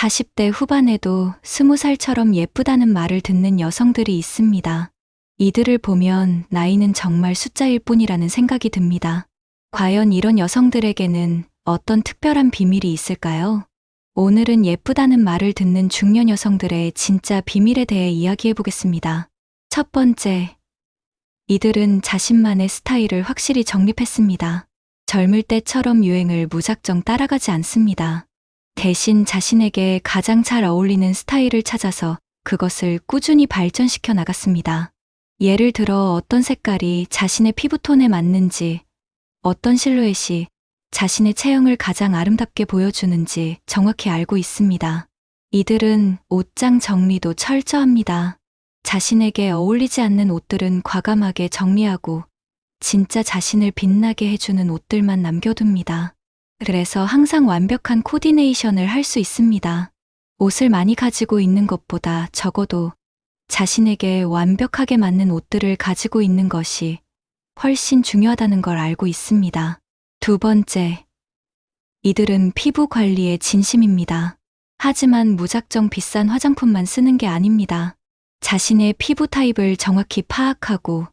40대 후반에도 20살처럼 예쁘다는 말을 듣는 여성들이 있습니다. 이들을 보면 나이는 정말 숫자일 뿐이라는 생각이 듭니다. 과연 이런 여성들에게는 어떤 특별한 비밀이 있을까요? 오늘은 예쁘다는 말을 듣는 중년 여성들의 진짜 비밀에 대해 이야기해 보겠습니다. 첫 번째, 이들은 자신만의 스타일을 확실히 정립했습니다. 젊을 때처럼 유행을 무작정 따라가지 않습니다. 대신 자신에게 가장 잘 어울리는 스타일을 찾아서 그것을 꾸준히 발전시켜 나갔습니다. 예를 들어 어떤 색깔이 자신의 피부톤에 맞는지, 어떤 실루엣이 자신의 체형을 가장 아름답게 보여주는지 정확히 알고 있습니다. 이들은 옷장 정리도 철저합니다. 자신에게 어울리지 않는 옷들은 과감하게 정리하고 진짜 자신을 빛나게 해주는 옷들만 남겨둡니다. 그래서 항상 완벽한 코디네이션을 할 수 있습니다. 옷을 많이 가지고 있는 것보다 적어도 자신에게 완벽하게 맞는 옷들을 가지고 있는 것이 훨씬 중요하다는 걸 알고 있습니다. 두 번째, 이들은 피부 관리에 진심입니다. 하지만 무작정 비싼 화장품만 쓰는 게 아닙니다. 자신의 피부 타입을 정확히 파악하고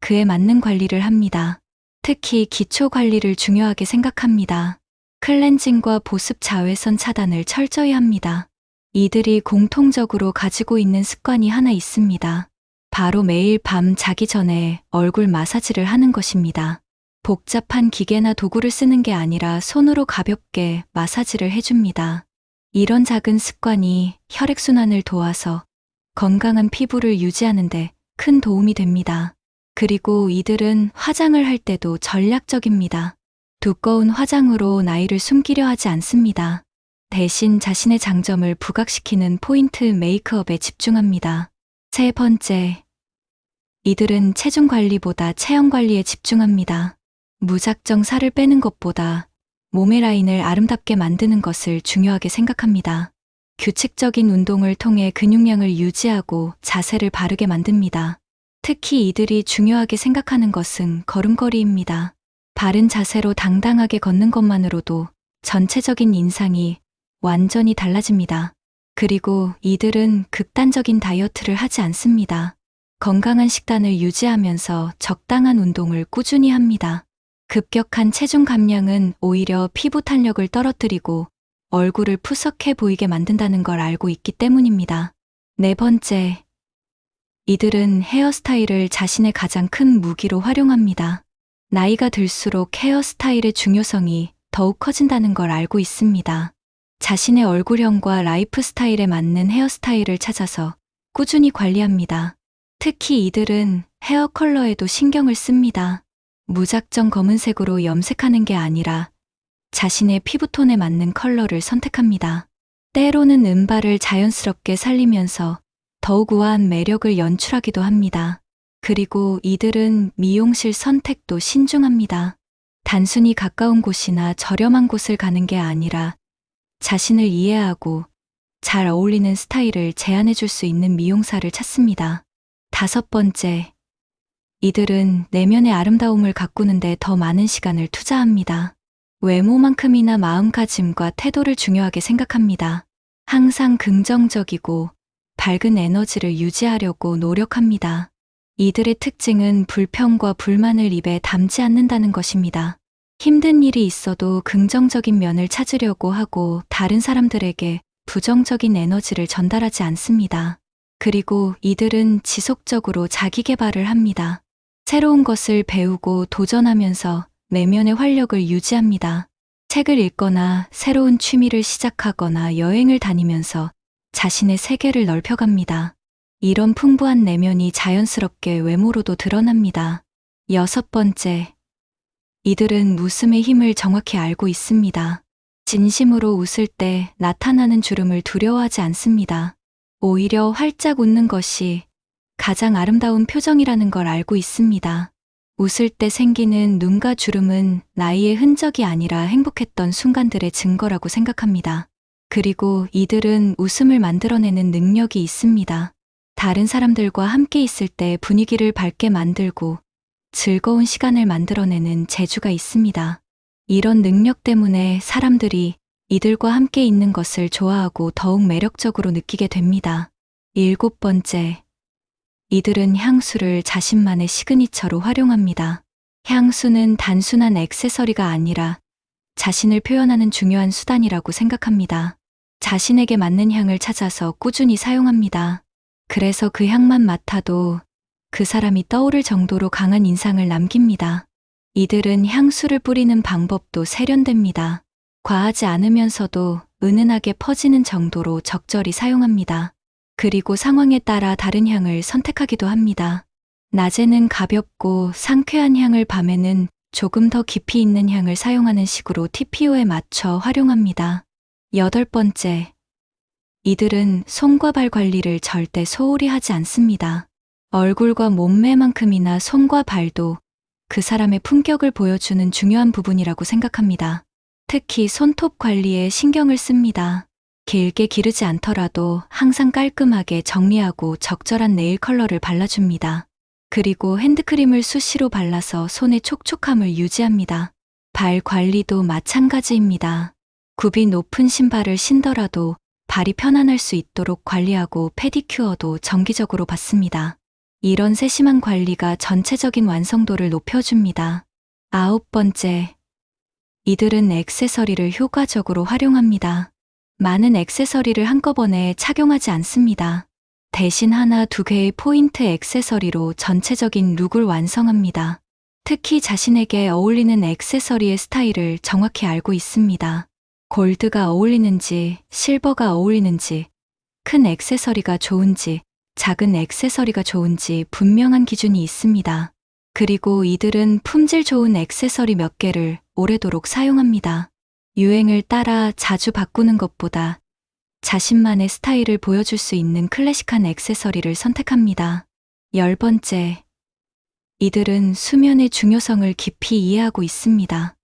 그에 맞는 관리를 합니다. 특히 기초 관리를 중요하게 생각합니다. 클렌징과 보습 자외선 차단을 철저히 합니다. 이들이 공통적으로 가지고 있는 습관이 하나 있습니다. 바로 매일 밤 자기 전에 얼굴 마사지를 하는 것입니다. 복잡한 기계나 도구를 쓰는 게 아니라 손으로 가볍게 마사지를 해줍니다. 이런 작은 습관이 혈액순환을 도와서 건강한 피부를 유지하는데 큰 도움이 됩니다. 그리고 이들은 화장을 할 때도 전략적입니다. 두꺼운 화장으로 나이를 숨기려 하지 않습니다. 대신 자신의 장점을 부각시키는 포인트 메이크업에 집중합니다. 세 번째, 이들은 체중 관리보다 체형 관리에 집중합니다. 무작정 살을 빼는 것보다 몸의 라인을 아름답게 만드는 것을 중요하게 생각합니다. 규칙적인 운동을 통해 근육량을 유지하고 자세를 바르게 만듭니다. 특히 이들이 중요하게 생각하는 것은 걸음걸이입니다. 바른 자세로 당당하게 걷는 것만으로도 전체적인 인상이 완전히 달라집니다. 그리고 이들은 극단적인 다이어트를 하지 않습니다. 건강한 식단을 유지하면서 적당한 운동을 꾸준히 합니다. 급격한 체중 감량은 오히려 피부 탄력을 떨어뜨리고 얼굴을 푸석해 보이게 만든다는 걸 알고 있기 때문입니다. 네 번째, 이들은 헤어스타일을 자신의 가장 큰 무기로 활용합니다. 나이가 들수록 헤어 스타일의 중요성이 더욱 커진다는 걸 알고 있습니다. 자신의 얼굴형과 라이프 스타일에 맞는 헤어스타일을 찾아서 꾸준히 관리합니다. 특히 이들은 헤어 컬러에도 신경을 씁니다. 무작정 검은색으로 염색하는 게 아니라 자신의 피부톤에 맞는 컬러를 선택합니다. 때로는 은발을 자연스럽게 살리면서 더욱 우아한 매력을 연출하기도 합니다. 그리고 이들은 미용실 선택도 신중합니다. 단순히 가까운 곳이나 저렴한 곳을 가는 게 아니라 자신을 이해하고 잘 어울리는 스타일을 제안해 줄 수 있는 미용사를 찾습니다. 다섯 번째, 이들은 내면의 아름다움을 가꾸는데 더 많은 시간을 투자합니다. 외모만큼이나 마음가짐과 태도를 중요하게 생각합니다. 항상 긍정적이고 밝은 에너지를 유지하려고 노력합니다. 이들의 특징은 불평과 불만을 입에 담지 않는다는 것입니다. 힘든 일이 있어도 긍정적인 면을 찾으려고 하고 다른 사람들에게 부정적인 에너지를 전달하지 않습니다. 그리고 이들은 지속적으로 자기 개발을 합니다. 새로운 것을 배우고 도전하면서 내면의 활력을 유지합니다. 책을 읽거나 새로운 취미를 시작하거나 여행을 다니면서 자신의 세계를 넓혀갑니다. 이런 풍부한 내면이 자연스럽게 외모로도 드러납니다. 여섯 번째. 이들은 웃음의 힘을 정확히 알고 있습니다. 진심으로 웃을 때 나타나는 주름을 두려워하지 않습니다. 오히려 활짝 웃는 것이 가장 아름다운 표정이라는 걸 알고 있습니다. 웃을 때 생기는 눈과 주름은 나이의 흔적이 아니라 행복했던 순간들의 증거라고 생각합니다. 그리고 이들은 웃음을 만들어내는 능력이 있습니다. 다른 사람들과 함께 있을 때 분위기를 밝게 만들고 즐거운 시간을 만들어내는 재주가 있습니다. 이런 능력 때문에 사람들이 이들과 함께 있는 것을 좋아하고 더욱 매력적으로 느끼게 됩니다. 일곱 번째. 이들은 향수를 자신만의 시그니처로 활용합니다. 향수는 단순한 액세서리가 아니라 자신을 표현하는 중요한 수단이라고 생각합니다. 자신에게 맞는 향을 찾아서 꾸준히 사용합니다. 그래서 그 향만 맡아도 그 사람이 떠오를 정도로 강한 인상을 남깁니다. 이들은 향수를 뿌리는 방법도 세련됩니다. 과하지 않으면서도 은은하게 퍼지는 정도로 적절히 사용합니다. 그리고 상황에 따라 다른 향을 선택하기도 합니다. 낮에는 가볍고 상쾌한 향을 밤에는 조금 더 깊이 있는 향을 사용하는 식으로 TPO에 맞춰 활용합니다. 여덟 번째. 이들은 손과 발 관리를 절대 소홀히 하지 않습니다. 얼굴과 몸매만큼이나 손과 발도 그 사람의 품격을 보여주는 중요한 부분이라고 생각합니다. 특히 손톱 관리에 신경을 씁니다. 길게 기르지 않더라도 항상 깔끔하게 정리하고 적절한 네일 컬러를 발라줍니다. 그리고 핸드크림을 수시로 발라서 손의 촉촉함을 유지합니다. 발 관리도 마찬가지입니다. 굽이 높은 신발을 신더라도 발이 편안할 수 있도록 관리하고 페디큐어도 정기적으로 받습니다. 이런 세심한 관리가 전체적인 완성도를 높여줍니다. 아홉 번째. 이들은 액세서리를 효과적으로 활용합니다. 많은 액세서리를 한꺼번에 착용하지 않습니다. 대신 하나 두 개의 포인트 액세서리로 전체적인 룩을 완성합니다. 특히 자신에게 어울리는 액세서리의 스타일을 정확히 알고 있습니다. 골드가 어울리는지, 실버가 어울리는지, 큰 액세서리가 좋은지, 작은 액세서리가 좋은지 분명한 기준이 있습니다. 그리고 이들은 품질 좋은 액세서리 몇 개를 오래도록 사용합니다. 유행을 따라 자주 바꾸는 것보다 자신만의 스타일을 보여줄 수 있는 클래식한 액세서리를 선택합니다. 열 번째. 이들은 수면의 중요성을 깊이 이해하고 있습니다.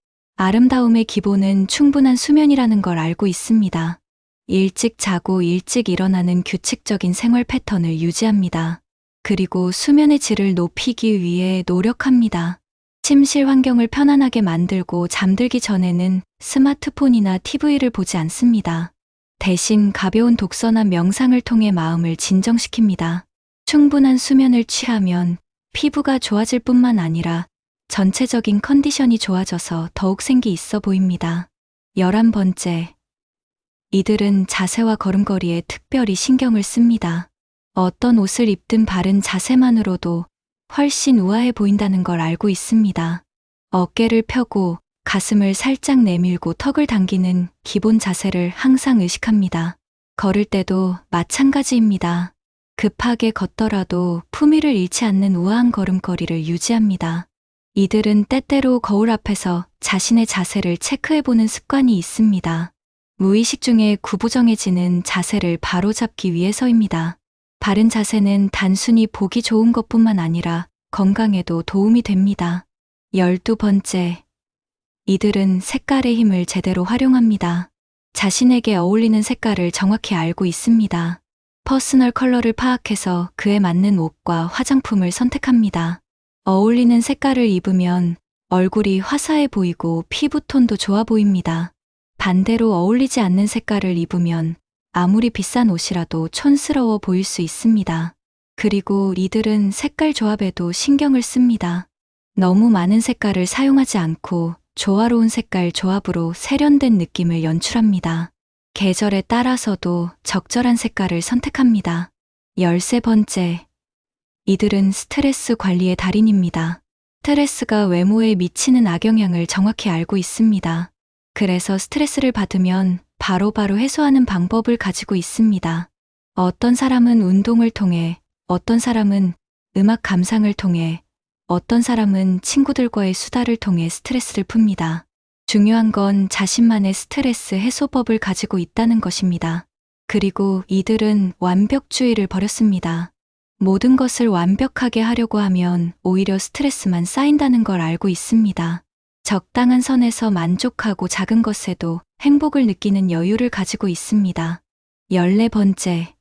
아름다움의 기본은 충분한 수면이라는 걸 알고 있습니다. 일찍 자고 일찍 일어나는 규칙적인 생활 패턴을 유지합니다. 그리고 수면의 질을 높이기 위해 노력합니다. 침실 환경을 편안하게 만들고 잠들기 전에는 스마트폰이나 TV를 보지 않습니다. 대신 가벼운 독서나 명상을 통해 마음을 진정시킵니다. 충분한 수면을 취하면 피부가 좋아질 뿐만 아니라 전체적인 컨디션이 좋아져서 더욱 생기 있어 보입니다. 열한 번째. 이들은 자세와 걸음걸이에 특별히 신경을 씁니다. 어떤 옷을 입든 바른 자세만으로도 훨씬 우아해 보인다는 걸 알고 있습니다. 어깨를 펴고 가슴을 살짝 내밀고 턱을 당기는 기본 자세를 항상 의식합니다. 걸을 때도 마찬가지입니다. 급하게 걷더라도 품위를 잃지 않는 우아한 걸음걸이를 유지합니다. 이들은 때때로 거울 앞에서 자신의 자세를 체크해보는 습관이 있습니다. 무의식 중에 구부정해지는 자세를 바로잡기 위해서입니다. 바른 자세는 단순히 보기 좋은 것뿐만 아니라 건강에도 도움이 됩니다. 열두 번째. 이들은 색깔의 힘을 제대로 활용합니다. 자신에게 어울리는 색깔을 정확히 알고 있습니다. 퍼스널 컬러를 파악해서 그에 맞는 옷과 화장품을 선택합니다. 어울리는 색깔을 입으면 얼굴이 화사해 보이고 피부톤도 좋아 보입니다. 반대로 어울리지 않는 색깔을 입으면 아무리 비싼 옷이라도 촌스러워 보일 수 있습니다. 그리고 이들은 색깔 조합에도 신경을 씁니다. 너무 많은 색깔을 사용하지 않고 조화로운 색깔 조합으로 세련된 느낌을 연출합니다. 계절에 따라서도 적절한 색깔을 선택합니다. 열세 번째. 이들은 스트레스 관리의 달인입니다. 스트레스가 외모에 미치는 악영향을 정확히 알고 있습니다. 그래서 스트레스를 받으면 바로바로 바로 해소하는 방법을 가지고 있습니다. 어떤 사람은 운동을 통해, 어떤 사람은 음악 감상을 통해, 어떤 사람은 친구들과의 수다를 통해 스트레스를 풉니다. 중요한 건 자신만의 스트레스 해소법을 가지고 있다는 것입니다. 그리고 이들은 완벽주의를 버렸습니다. 모든 것을 완벽하게 하려고 하면 오히려 스트레스만 쌓인다는 걸 알고 있습니다. 적당한 선에서 만족하고 작은 것에도 행복을 느끼는 여유를 가지고 있습니다. 열네 번째.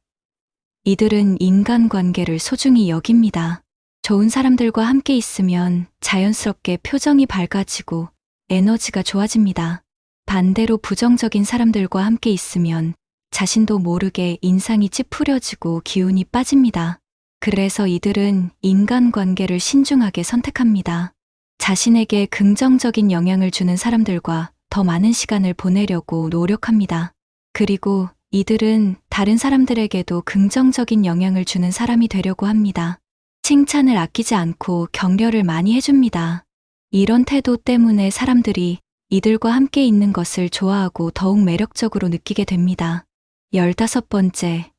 이들은 인간관계를 소중히 여깁니다. 좋은 사람들과 함께 있으면 자연스럽게 표정이 밝아지고 에너지가 좋아집니다. 반대로 부정적인 사람들과 함께 있으면 자신도 모르게 인상이 찌푸려지고 기운이 빠집니다. 그래서 이들은 인간관계를 신중하게 선택합니다. 자신에게 긍정적인 영향을 주는 사람들과 더 많은 시간을 보내려고 노력합니다. 그리고 이들은 다른 사람들에게도 긍정적인 영향을 주는 사람이 되려고 합니다. 칭찬을 아끼지 않고 격려를 많이 해줍니다. 이런 태도 때문에 사람들이 이들과 함께 있는 것을 좋아하고 더욱 매력적으로 느끼게 됩니다. 열다섯 번째.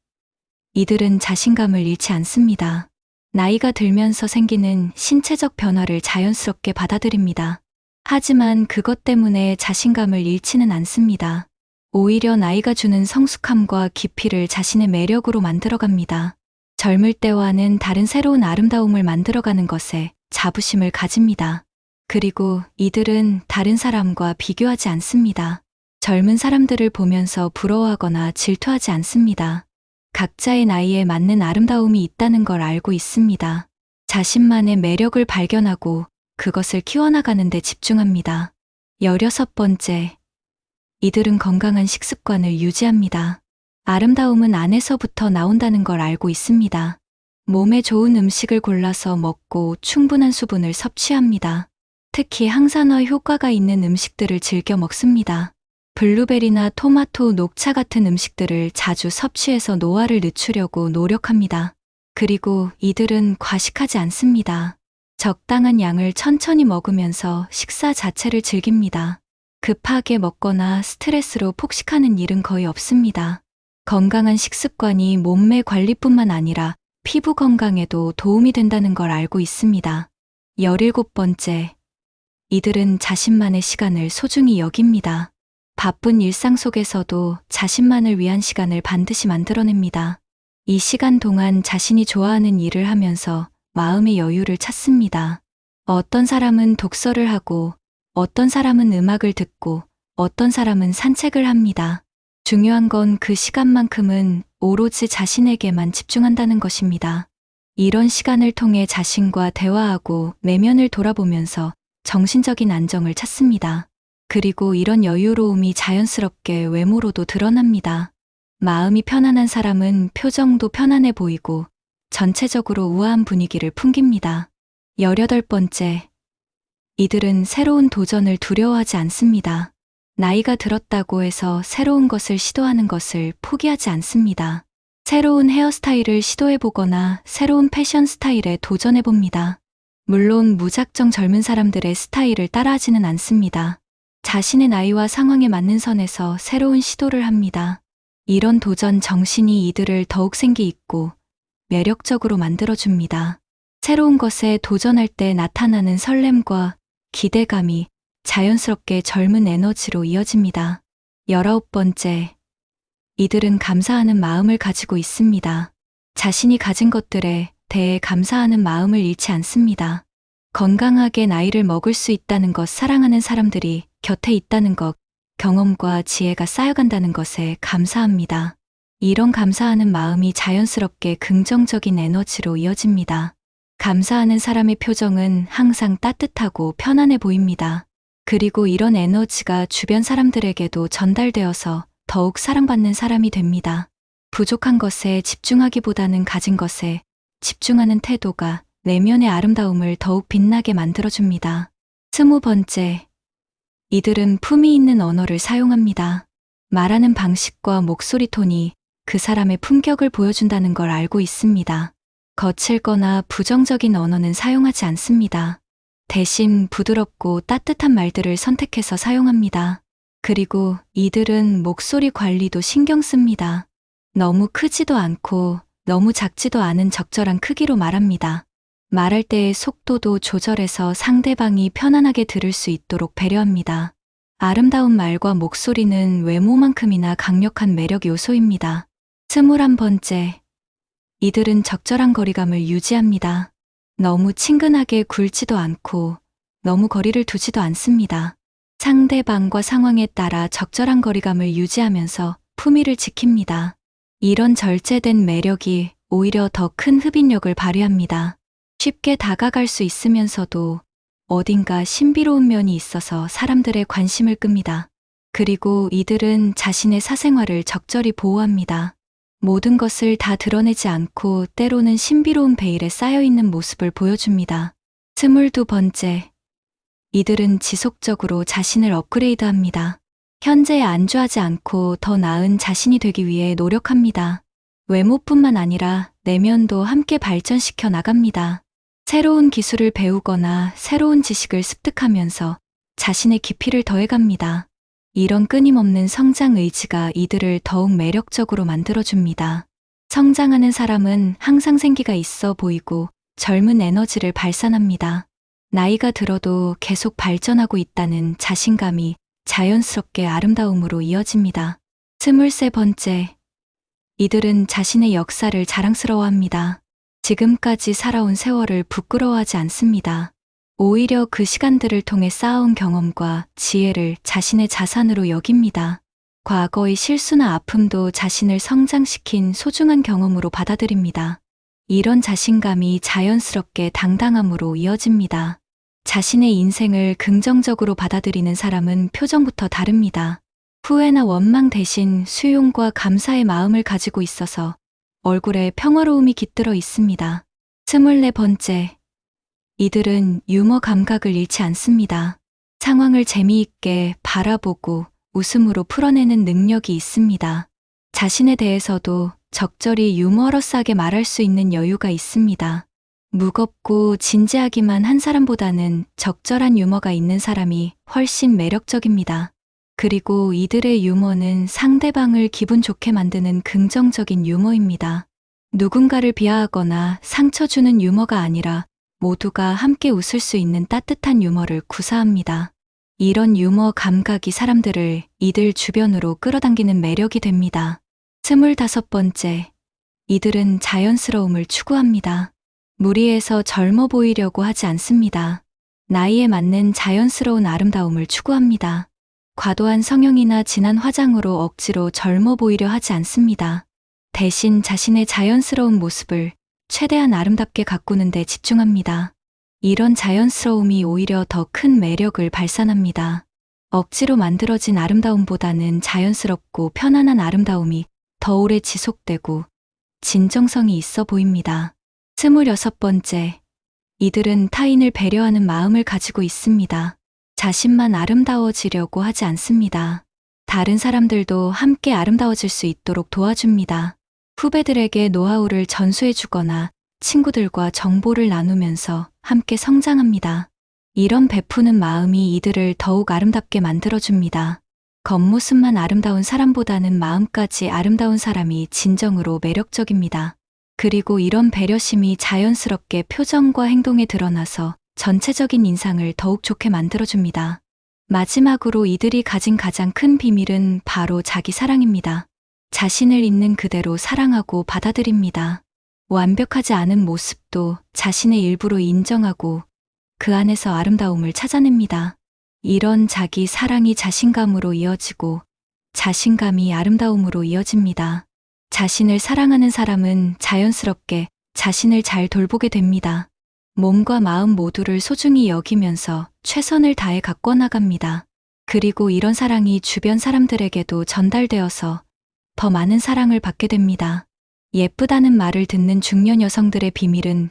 이들은 자신감을 잃지 않습니다. 나이가 들면서 생기는 신체적 변화를 자연스럽게 받아들입니다. 하지만 그것 때문에 자신감을 잃지는 않습니다. 오히려 나이가 주는 성숙함과 깊이를 자신의 매력으로 만들어갑니다. 젊을 때와는 다른 새로운 아름다움을 만들어가는 것에 자부심을 가집니다. 그리고 이들은 다른 사람과 비교하지 않습니다. 젊은 사람들을 보면서 부러워하거나 질투하지 않습니다. 각자의 나이에 맞는 아름다움이 있다는 걸 알고 있습니다. 자신만의 매력을 발견하고 그것을 키워나가는 데 집중합니다. 열여섯 번째. 이들은 건강한 식습관을 유지합니다. 아름다움은 안에서부터 나온다는 걸 알고 있습니다. 몸에 좋은 음식을 골라서 먹고 충분한 수분을 섭취합니다. 특히 항산화 효과가 있는 음식들을 즐겨 먹습니다. 블루베리나 토마토, 녹차 같은 음식들을 자주 섭취해서 노화를 늦추려고 노력합니다. 그리고 이들은 과식하지 않습니다. 적당한 양을 천천히 먹으면서 식사 자체를 즐깁니다. 급하게 먹거나 스트레스로 폭식하는 일은 거의 없습니다. 건강한 식습관이 몸매 관리뿐만 아니라 피부 건강에도 도움이 된다는 걸 알고 있습니다. 열일곱 번째. 이들은 자신만의 시간을 소중히 여깁니다. 바쁜 일상 속에서도 자신만을 위한 시간을 반드시 만들어냅니다. 이 시간 동안 자신이 좋아하는 일을 하면서 마음의 여유를 찾습니다. 어떤 사람은 독서를 하고, 어떤 사람은 음악을 듣고, 어떤 사람은 산책을 합니다. 중요한 건 그 시간만큼은 오로지 자신에게만 집중한다는 것입니다. 이런 시간을 통해 자신과 대화하고 내면을 돌아보면서 정신적인 안정을 찾습니다. 그리고 이런 여유로움이 자연스럽게 외모로도 드러납니다. 마음이 편안한 사람은 표정도 편안해 보이고 전체적으로 우아한 분위기를 풍깁니다. 열여덟 번째. 이들은 새로운 도전을 두려워하지 않습니다. 나이가 들었다고 해서 새로운 것을 시도하는 것을 포기하지 않습니다. 새로운 헤어스타일을 시도해보거나 새로운 패션 스타일에 도전해봅니다. 물론 무작정 젊은 사람들의 스타일을 따라하지는 않습니다. 자신의 나이와 상황에 맞는 선에서 새로운 시도를 합니다. 이런 도전 정신이 이들을 더욱 생기 있고 매력적으로 만들어줍니다. 새로운 것에 도전할 때 나타나는 설렘과 기대감이 자연스럽게 젊은 에너지로 이어집니다. 열아홉 번째. 이들은 감사하는 마음을 가지고 있습니다. 자신이 가진 것들에 대해 감사하는 마음을 잃지 않습니다. 건강하게 나이를 먹을 수 있다는 것 사랑하는 사람들이 곁에 있다는 것, 경험과 지혜가 쌓여간다는 것에 감사합니다. 이런 감사하는 마음이 자연스럽게 긍정적인 에너지로 이어집니다. 감사하는 사람의 표정은 항상 따뜻하고 편안해 보입니다. 그리고 이런 에너지가 주변 사람들에게도 전달되어서 더욱 사랑받는 사람이 됩니다. 부족한 것에 집중하기보다는 가진 것에 집중하는 태도가 내면의 아름다움을 더욱 빛나게 만들어줍니다. 스무 번째, 이들은 품위 있는 언어를 사용합니다. 말하는 방식과 목소리 톤이 그 사람의 품격을 보여준다는 걸 알고 있습니다. 거칠거나 부정적인 언어는 사용하지 않습니다. 대신 부드럽고 따뜻한 말들을 선택해서 사용합니다. 그리고 이들은 목소리 관리도 신경 씁니다. 너무 크지도 않고 너무 작지도 않은 적절한 크기로 말합니다. 말할 때의 속도도 조절해서 상대방이 편안하게 들을 수 있도록 배려합니다. 아름다운 말과 목소리는 외모만큼이나 강력한 매력 요소입니다. 스물한 번째. 이들은 적절한 거리감을 유지합니다. 너무 친근하게 굴지도 않고 너무 거리를 두지도 않습니다. 상대방과 상황에 따라 적절한 거리감을 유지하면서 품위를 지킵니다. 이런 절제된 매력이 오히려 더 큰 흡인력을 발휘합니다. 쉽게 다가갈 수 있으면서도 어딘가 신비로운 면이 있어서 사람들의 관심을 끕니다. 그리고 이들은 자신의 사생활을 적절히 보호합니다. 모든 것을 다 드러내지 않고 때로는 신비로운 베일에 쌓여있는 모습을 보여줍니다. 스물두 번째. 이들은 지속적으로 자신을 업그레이드 합니다. 현재에 안주하지 않고 더 나은 자신이 되기 위해 노력합니다. 외모뿐만 아니라 내면도 함께 발전시켜 나갑니다. 새로운 기술을 배우거나 새로운 지식을 습득하면서 자신의 깊이를 더해갑니다. 이런 끊임없는 성장 의지가 이들을 더욱 매력적으로 만들어줍니다. 성장하는 사람은 항상 생기가 있어 보이고 젊은 에너지를 발산합니다. 나이가 들어도 계속 발전하고 있다는 자신감이 자연스럽게 아름다움으로 이어집니다. 스물세 번째. 이들은 자신의 역사를 자랑스러워합니다. 지금까지 살아온 세월을 부끄러워하지 않습니다. 오히려 그 시간들을 통해 쌓아온 경험과 지혜를 자신의 자산으로 여깁니다. 과거의 실수나 아픔도 자신을 성장시킨 소중한 경험으로 받아들입니다. 이런 자신감이 자연스럽게 당당함으로 이어집니다. 자신의 인생을 긍정적으로 받아들이는 사람은 표정부터 다릅니다. 후회나 원망 대신 수용과 감사의 마음을 가지고 있어서 얼굴에 평화로움이 깃들어 있습니다. 스물네 번째. 이들은 유머 감각을 잃지 않습니다. 상황을 재미있게 바라보고 웃음으로 풀어내는 능력이 있습니다. 자신에 대해서도 적절히 유머러스하게 말할 수 있는 여유가 있습니다. 무겁고 진지하기만 한 사람보다는 적절한 유머가 있는 사람이 훨씬 매력적입니다. 그리고 이들의 유머는 상대방을 기분 좋게 만드는 긍정적인 유머입니다. 누군가를 비하하거나 상처 주는 유머가 아니라 모두가 함께 웃을 수 있는 따뜻한 유머를 구사합니다. 이런 유머 감각이 사람들을 이들 주변으로 끌어당기는 매력이 됩니다. 스물다섯 번째. 이들은 자연스러움을 추구합니다. 무리해서 젊어 보이려고 하지 않습니다. 나이에 맞는 자연스러운 아름다움을 추구합니다. 과도한 성형이나 진한 화장으로 억지로 젊어 보이려 하지 않습니다. 대신 자신의 자연스러운 모습을 최대한 아름답게 가꾸는 데 집중합니다. 이런 자연스러움이 오히려 더 큰 매력을 발산합니다. 억지로 만들어진 아름다움보다는 자연스럽고 편안한 아름다움이 더 오래 지속되고 진정성이 있어 보입니다. 스물여섯 번째. 이들은 타인을 배려하는 마음을 가지고 있습니다. 자신만 아름다워지려고 하지 않습니다. 다른 사람들도 함께 아름다워질 수 있도록 도와줍니다. 후배들에게 노하우를 전수해 주거나 친구들과 정보를 나누면서 함께 성장합니다. 이런 베푸는 마음이 이들을 더욱 아름답게 만들어줍니다. 겉모습만 아름다운 사람보다는 마음까지 아름다운 사람이 진정으로 매력적입니다. 그리고 이런 배려심이 자연스럽게 표정과 행동에 드러나서 전체적인 인상을 더욱 좋게 만들어줍니다. 마지막으로 이들이 가진 가장 큰 비밀은 바로 자기 사랑입니다. 자신을 있는 그대로 사랑하고 받아들입니다. 완벽하지 않은 모습도 자신의 일부로 인정하고 그 안에서 아름다움을 찾아냅니다. 이런 자기 사랑이 자신감으로 이어지고 자신감이 아름다움으로 이어집니다. 자신을 사랑하는 사람은 자연스럽게 자신을 잘 돌보게 됩니다. 몸과 마음 모두를 소중히 여기면서 최선을 다해 가꿔 나갑니다. 그리고 이런 사랑이 주변 사람들에게도 전달되어서 더 많은 사랑을 받게 됩니다. 예쁘다는 말을 듣는 중년 여성들의 비밀은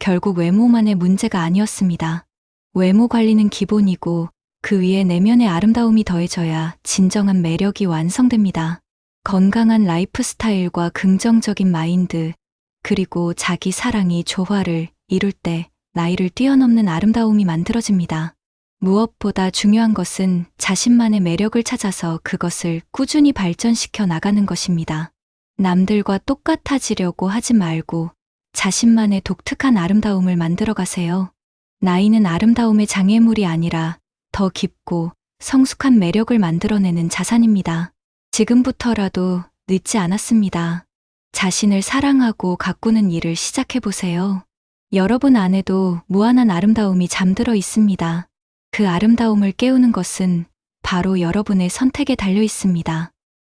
결국 외모만의 문제가 아니었습니다. 외모 관리는 기본이고 그 위에 내면의 아름다움이 더해져야 진정한 매력이 완성됩니다. 건강한 라이프 스타일과 긍정적인 마인드, 그리고 자기 사랑이 조화를 이룰 때 나이를 뛰어넘는 아름다움이 만들어집니다. 무엇보다 중요한 것은 자신만의 매력을 찾아서 그것을 꾸준히 발전시켜 나가는 것입니다. 남들과 똑같아지려고 하지 말고 자신만의 독특한 아름다움을 만들어 가세요. 나이는 아름다움의 장애물이 아니라 더 깊고 성숙한 매력을 만들어내는 자산입니다. 지금부터라도 늦지 않았습니다. 자신을 사랑하고 가꾸는 일을 시작해 보세요. 여러분 안에도 무한한 아름다움이 잠들어 있습니다. 그 아름다움을 깨우는 것은 바로 여러분의 선택에 달려 있습니다.